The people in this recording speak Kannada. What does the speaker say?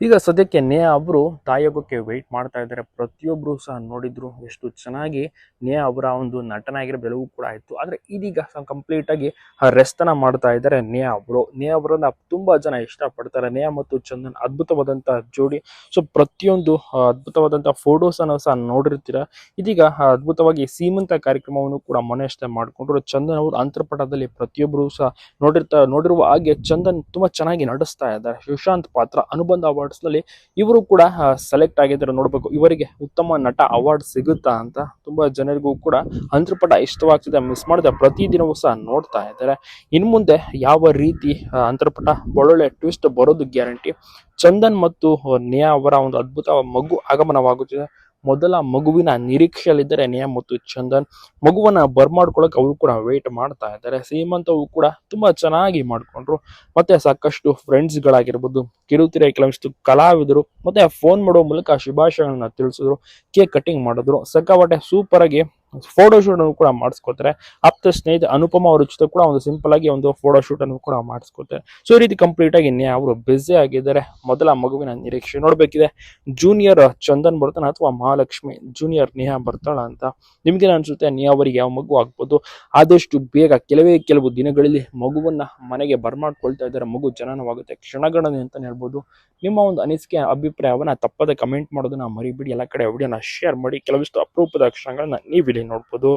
ಈಗ ಸದ್ಯಕ್ಕೆ ನೇಹಾ ಅವರು ತಾಯೋಗಕ್ಕೆ ವೆಯ್ಟ್ ಮಾಡ್ತಾ ಇದ್ದಾರೆ. ಪ್ರತಿಯೊಬ್ಬರು ಸಹ ನೋಡಿದ್ರು ಎಷ್ಟು ಚೆನ್ನಾಗಿ ನೇಹಾ ಅವರ ಒಂದು ನಟನಾಗಿರೋ ಬೆಳವು ಕೂಡ ಆಯಿತು. ಆದರೆ ಇದೀಗ ಕಂಪ್ಲೀಟ್ ಆಗಿ ರೆಸ್ಟ್ ಅನ್ನ ಮಾಡ್ತಾ ಇದ್ದಾರೆ ನೇಹಾ ಅವರು. ನೇಹಾ ಅವರನ್ನ ತುಂಬಾ ಜನ ಇಷ್ಟಪಡ್ತಾರೆ. ನೇಹಾ ಮತ್ತು ಚಂದನ್ ಅದ್ಭುತವಾದಂತಹ ಜೋಡಿ. ಸೊ ಪ್ರತಿಯೊಂದು ಅದ್ಭುತವಾದಂತಹ ಅದ್ಭುತವಾದಂತ ಫೋಟೋಸ್ ಅನ್ನು ಸಹ ನೋಡಿರ್ತೀರ? ಇದೀಗ ಅದ್ಭುತವಾಗಿ ಸೀಮಂತ ಕಾರ್ಯಕ್ರಮವನ್ನು ಕೂಡ ಮನೆಯಷ್ಟೇ ಮಾಡಿಕೊಂಡ್ರು. ಚಂದನ್ ಅವರು ಅಂತರ್ಪಟದಲ್ಲಿ ಪ್ರತಿಯೊಬ್ಬರು ಸಹ ನೋಡಿರ್ತಾ, ನೋಡಿರುವ ಹಾಗೆ ಚಂದನ್ ತುಂಬಾ ಚೆನ್ನಾಗಿ ನಡೆಸ್ತಾ ಇದ್ದಾರೆ. ಸುಶಾಂತ್ ಪಾತ್ರ, ಅನುಬಂಧ ಅವಾರ್ಡ್ಸ್ನಲ್ಲಿ ಇವರು ಕೂಡ ಸೆಲೆಕ್ಟ್ ಆಗಿದ್ದಾರೆ ನೋಡಬೇಕು. ಇವರಿಗೆ ಉತ್ತಮ ನಟ ಅವಾರ್ಡ್ ಸಿಗುತ್ತಾ ಅಂತ ತುಂಬಾ ಜನರಿಗೂ ಕೂಡ ಅಂತರ್ಪಟ ಇಷ್ಟವಾಗ್ತಿದೆ ಮಿಸ್ ಮಾಡಿದ. ಪ್ರತಿದಿನವೂ ಸಹ ನೋಡ್ತಾ ಇದ್ದಾರೆ. ಇನ್ ಮುಂದೆ ಯಾವ ರೀತಿ ಅಂತರ್ಪಟ ಒಳ್ಳೊಳ್ಳೆ ಟ್ವಿಸ್ಟ್ ಬರೋದು ಗ್ಯಾರಂಟಿ ಚಂದನ್ ಮತ್ತು ನೇಹಾ ಅವರ ಒಂದು ಅದ್ಭುತ ಮಗು ಆಗಮನವಾಗುತ್ತಿದೆ. ಮೊದಲ ಮಗುವಿನ ನಿರೀಕ್ಷೆಯಲ್ಲಿದ್ದಾರೆ ನೇಹಾ ಮತ್ತು ಚಂದನ್ ಮಗುವನ್ನ ಬರ್ಮಾಡ್ಕೊಳಕ್ ಅವರು ಕೂಡ ವೇಟ್ ಮಾಡ್ತಾ ಇದ್ದಾರೆ. ಸೀಮಂತವು ಕೂಡ ತುಂಬಾ ಚೆನ್ನಾಗಿ ಮಾಡ್ಕೊಂಡ್ರು. ಮತ್ತೆ ಸಾಕಷ್ಟು ಫ್ರೆಂಡ್ಸ್ ಗಳಾಗಿರ್ಬೋದು, ಕಿರುತೆರೆ ಕೆಲವಷ್ಟು ಕಲಾವಿದರು ಮತ್ತೆ ಫೋನ್ ಮಾಡೋ ಮೂಲಕ ಶುಭಾಶಯಗಳನ್ನ ತಿಳಿಸಿದ್ರು ಕೇಕ್ ಕಟಿಂಗ್ ಮಾಡಿದ್ರು. ಸಕ್ಕಾವಟೆ ಸೂಪರ್ ಆಗಿ ಫೋಟೋ ಶೂಟ್ ಅನ್ನು ಕೂಡ ಮಾಡಿಸ್ಕೊತಾರೆ. ಆಪ್ತ ಸ್ನೇಹಿತ ಅನುಪಮ ಅವರ ಜೊತೆ ಕೂಡ ಒಂದು ಸಿಂಪಲ್ ಆಗಿ ಒಂದು ಫೋಟೋ ಶೂಟ್ ಅನ್ನು ಕೂಡ ಮಾಡಿಸ್ಕೊತಾರೆ. ಸೊ ಈ ರೀತಿ ಕಂಪ್ಲೀಟ್ ಆಗಿ ಇನ್ನೇ ಅವರು ಬ್ಯುಸಿ ಆಗಿದ್ದಾರೆ. ಮೊದಲ ಮಗುವಿನ ನಿರೀಕ್ಷೆ ನೋಡಬೇಕಿದೆ. ಜೂನಿಯರ್ ಚಂದನ್ ಬರ್ತಾನ ಅಥವಾ ಮಹಾಲಕ್ಷ್ಮಿ? ಜೂನಿಯರ್ ನೇಹಾ ಬರ್ತಾಳ ಅಂತ ನಿಮ್ಗೆ ಅನ್ಸುತ್ತೆ? ನೇಹಾ ಅವರಿಗೆ ಯಾವ ಮಗು ಆಗ್ಬೋದು? ಆದಷ್ಟು ಬೇಗ ಕೆಲವೇ ಕೆಲವು ದಿನಗಳಲ್ಲಿ ಮಗುವನ್ನ ಮನೆಗೆ ಬರ್ಮಾಡ್ಕೊಳ್ತಾ ಇದ್ದಾರೆ. ಮಗು ಜನನವಾಗುತ್ತೆ. ಕ್ಷಣಗಣನೆ ಅಂತ ಹೇಳ್ಬೋದು. ನಿಮ್ಮ ಒಂದು ಅನಿಸಿಕೆ, ಅಭಿಪ್ರಾಯವನ್ನ ತಪ್ಪದೆ ಕಮೆಂಟ್ ಮಾಡೋದನ್ನ ಮರಿಬಿಡಿ. ಎಲ್ಲ ಕಡೆ ವಿಡಿಯೋನ ಶೇರ್ ಮಾಡಿ. ಕೆಲವಿಷ್ಟು ಅಪರೂಪದ ಕ್ಷಣಗಳನ್ನ ನೀವು ಇಲ್ಲಿ ನೋಡ್ಬೋದು.